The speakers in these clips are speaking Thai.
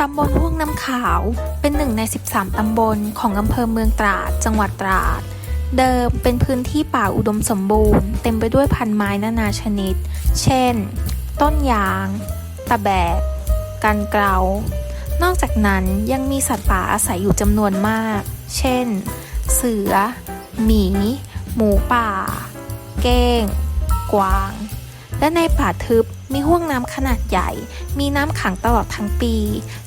ตำบลห่วงน้ำขาวเป็นหนึ่งใน 13 ตำบลของอำเภอเมืองตราด จังหวัดตราด เดิมเป็นพื้นที่ป่าอุดมสมบูรณ์ เต็มไปด้วยพันไม้นานาชนิด เช่น ต้นยาง ตะแบก กันเกลานอกจากนั้นยังมีสัตว์ป่าอาศัยอยู่จำนวนมาก เช่น เสือ หมี หมูป่า เก้ง กวาง และในป่าทึบ มีห้วงน้ำขนาดใหญ่ มีน้ำขังตลอดทั้งปี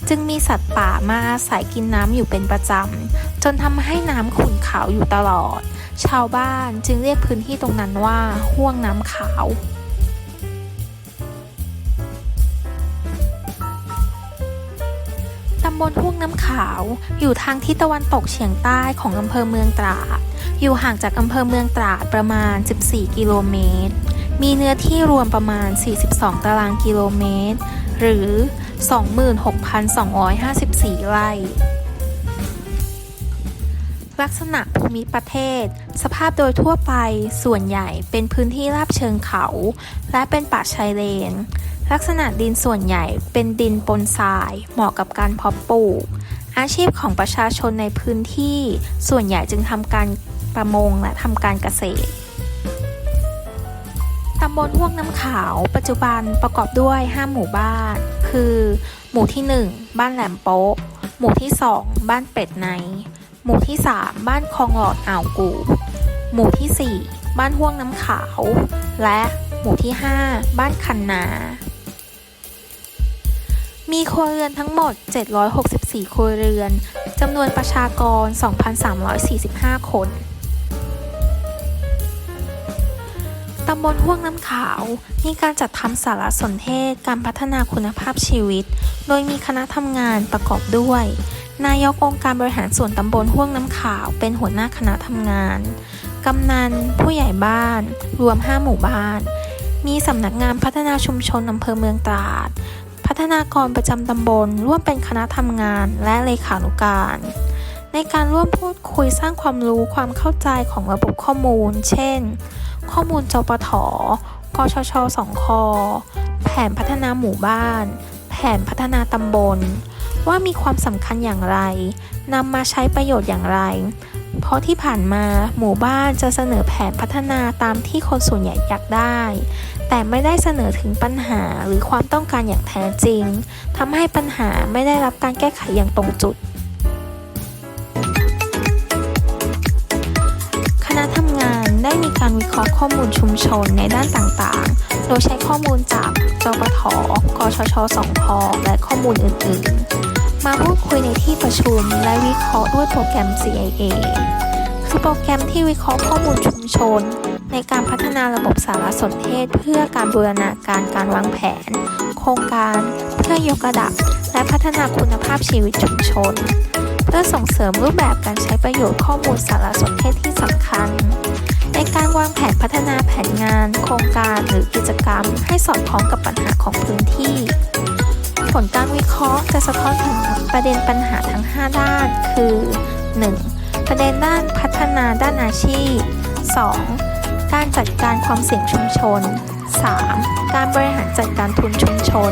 จึงมีสัตว์ป่ามาอาศัยกินน้ำอยู่เป็นประจำ จนทำให้น้ำขุ่นขาวอยู่ตลอด ชาวบ้านจึงเรียกพื้นที่ตรงนั้นว่าห้วงน้ำขาวตำบลห้วงน้ำขาวอยู่ทางทิศตะวันตกเฉียงใต้ของอำเภอเมืองตราด อยู่ห่างจากอำเภอเมืองตราดประมาณ 14 กิโลเมตร มีเนื้อที่รวมประมาณ 42 ตารางกิโลเมตร หรือ 26,254 ไร่ ลักษณะภูมิประเทศ สภาพโดยทั่วไปส่วนใหญ่เป็นพื้นที่ราบเชิงเขา และเป็นป่าชายเลน ลักษณะดินส่วนใหญ่เป็นดินปนทราย เหมาะกับการเพาะปลูก อาชีพของประชาชนในพื้นที่ ส่วนใหญ่จึงทำการประมงและทำการเกษตร ตำบลห่วงน้ำขาวปัจจุบันประกอบด้วย 5 หมู่บ้าน คือ หมู่ที่ 1 บ้านแหลมโป๊ะ หมู่ที่ 2 บ้านเป็ดใน หมู่ที่ 3 บ้านคลองหลอดอ่าวกู หมู่ที่ 4 บ้านห่วงน้ำขาว และหมู่ที่ 5 บ้านคันนา มีครัวเรือนทั้งหมด 764 ครัวเรือนจำนวนประชากร 2,345 คนำบลห่วงน้ำขาว มีการจัดทำสารสนเทศการพัฒนาคุณภาพชีวิต โดยมีคณะทำงานประกอบด้วย นายกองค์การบริหารส่วนตำบลห่วงน้ำขาว เป็นหัวหน้าคณะทำงาน กำนัน ผู้ใหญ่บ้าน รวม 5 หมู่บ้าน มีสำนักงานพัฒนาชุมชนอำเภอเมืองตราด พัฒนากรประจำตำบลร่วมเป็นคณะทำงานและเลขานุการ ในการร่วมพูดคุยสร้างความรู้ความเข้าใจของระบบข้อมูล เช่น ข้อมูลจปทกชชสองคแผนพัฒนาหมู่บ้าน แผนพัฒนาตำบล ว่ามีความสำคัญอย่างไรนำมาใช้ประโยชน์อย่างไร เพราะที่ผ่านมาหมู่บ้านจะเสนอแผนพัฒนาตามที่คนส่วนใหญ่อยากได้ แต่ไม่ได้เสนอถึงปัญหาหรือความต้องการอย่างแท้จริงทำให้ปัญหาไม่ได้รับการแก้ไขอย่างตรงจุด การวิเคราะห์ข้อมูลชุมชนในด้านต่างๆ โดยใช้ข้อมูลจากจปทกชชสองพและข้อมูลอื่นๆ มาพูดคุยในที่ประชุมและวิเคราะห์ด้วยโปรแกรม CIA คือโปรแกรมที่วิเคราะห์ข้อมูลชุมชน ในการพัฒนาระบบสารสนเทศ เพื่อการบูรณาการการวางแผน โครงการ เพื่อยกระดับ และพัฒนาคุณภาพชีวิตชุมชน พื่อส่งเสริมรูปแบบการใช้ประโยชน์ข้อมูลสารสนเทศที่สำคัญ ในการวางแผนพัฒนาแผนงาน โครงการหรือกิจกรรม ให้สอดคล้องกับปัญหาของพื้นที่ ผลการวิเคราะห์จะสะท้อนถึงประเด็นปัญหาทั้ง 5 ด้าน คือ 1. ประเด็นด้านพัฒนาด้านอาชีพ 2. การจัดการความเสี่ยงชุมชน 3. การบริหารจัดการทุนชุมชน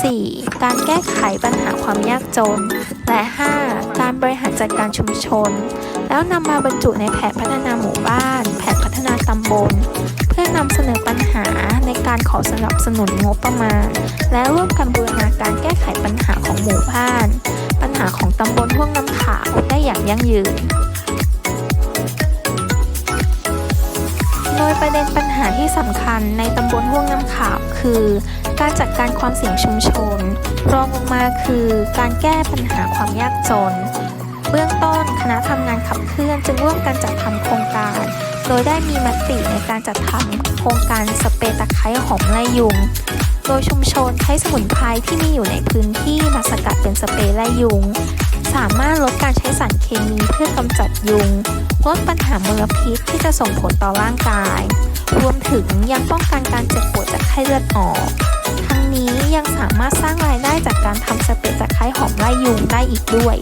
4. การแก้ไขปัญหาความยากจน และ 5. การบริหารจัดการชุมชน แล้วนำมาบรรจุในแผนพัฒนาหมู่บ้าน แผนพัฒนาตำบล เพื่อนำเสนอปัญหาในการขอสนับสนุนงบประมาณ และร่วมกันบูรณาการแก้ไขปัญหาของหมู่บ้าน ปัญหาของตำบลห่วงน้ำขาวได้อย่างยั่งยืน ที่สำคัญในตำบลห่วงน้ำขาวคือ การจัดการความเสี่ยงชุมชน รองลงมาคือการแก้ปัญหาความยากจน เบื้องต้นคณะทำงานขับเคลื่อนจึงร่วมกันจัดทำโครงการ โดยได้มีมติในการจัดทำโครงการสเปรย์ตะไคร้หอมไล่ยุง โดยชุมชนใช้สมุนไพรที่มีอยู่ในพื้นที่มาสกัดเป็นสเปรย์ไล่ยุง สามารถลดการใช้สารเคมีเพื่อกำจัดยุง ลดปัญหามลพิษที่จะส่งผลต่อร่างกาย รวมถึงยังป้องกันการเจ็บปวดจากไข้เลือดออก ทั้งนี้ยังสามารถสร้างรายได้จากการทำสเปรย์จากไข้หอมไล่ยุงได้อีกด้วย